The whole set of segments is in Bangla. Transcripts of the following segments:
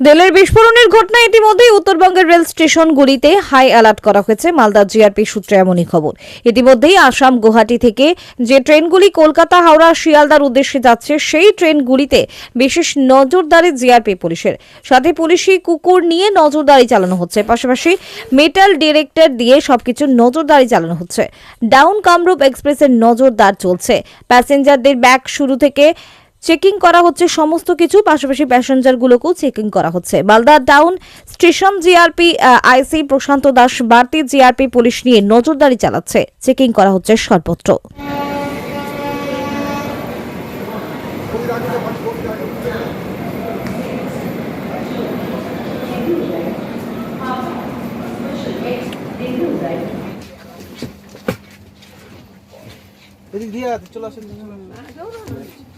রেলের বিস্ফোরণের ঘটনা ইতিমধ্যেই উত্তরবঙ্গের রেল স্টেশনগুলিতে হাই অ্যালার্ট করা হয়েছে। মালদা জিআরপি সূত্রে এমনই খবর। ইতিমধ্যেই আসাম, গুয়াহাটি থেকে যে ট্রেনগুলি কলকাতা, হাওড়া, শিয়ালদার উদ্দেশ্যে যাচ্ছে, সেই ট্রেনগুলিতে বিশেষ নজরদারি জিআরপি পুলিশের। সাথে পুলিশি কুকুর নিয়ে নজরদারি চালানো হচ্ছে। পাশাপাশি মেটাল ডিরেক্টর দিয়ে সবকিছু নজরদারি চালানো হচ্ছে। ডাউন কামরূপ এক্সপ্রেসের নজরদার চলছে। প্যাসেঞ্জারদের ব্যাগ শুরু থেকে চেকিং করা হচ্ছে সমস্ত কিছু, পাশাপাশি প্যাসেঞ্জারগুলোকেও চেকিং করা হচ্ছে। Malda town station GRP IC Prashanta Das বাড়তি জিআরপি পুলিশ নিয়ে নজরদারি চালাচ্ছে। চেকিং করা হচ্ছে সর্বত্র। এদিক দিয়ে চলে আসেন।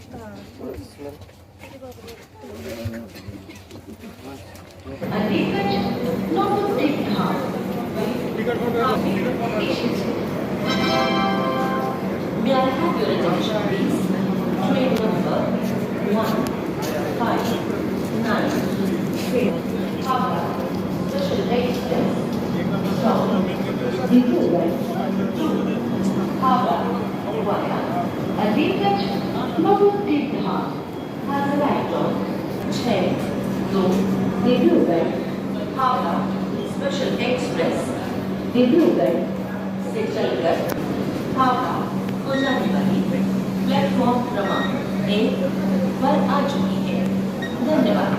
May I have your attention, please? Train number one five nine three Howrah Special Express from Dibrugad to Howrah układa. A widać mogutny dach, Hazraito, Czech, Dół, Wybiórek, Hava, Special Express, Wybiórek, Sechalgar, Hava, कोलाने वाली प्लेटफॉर्म क्रमांक एक पर आ चुकी है धन्यवाद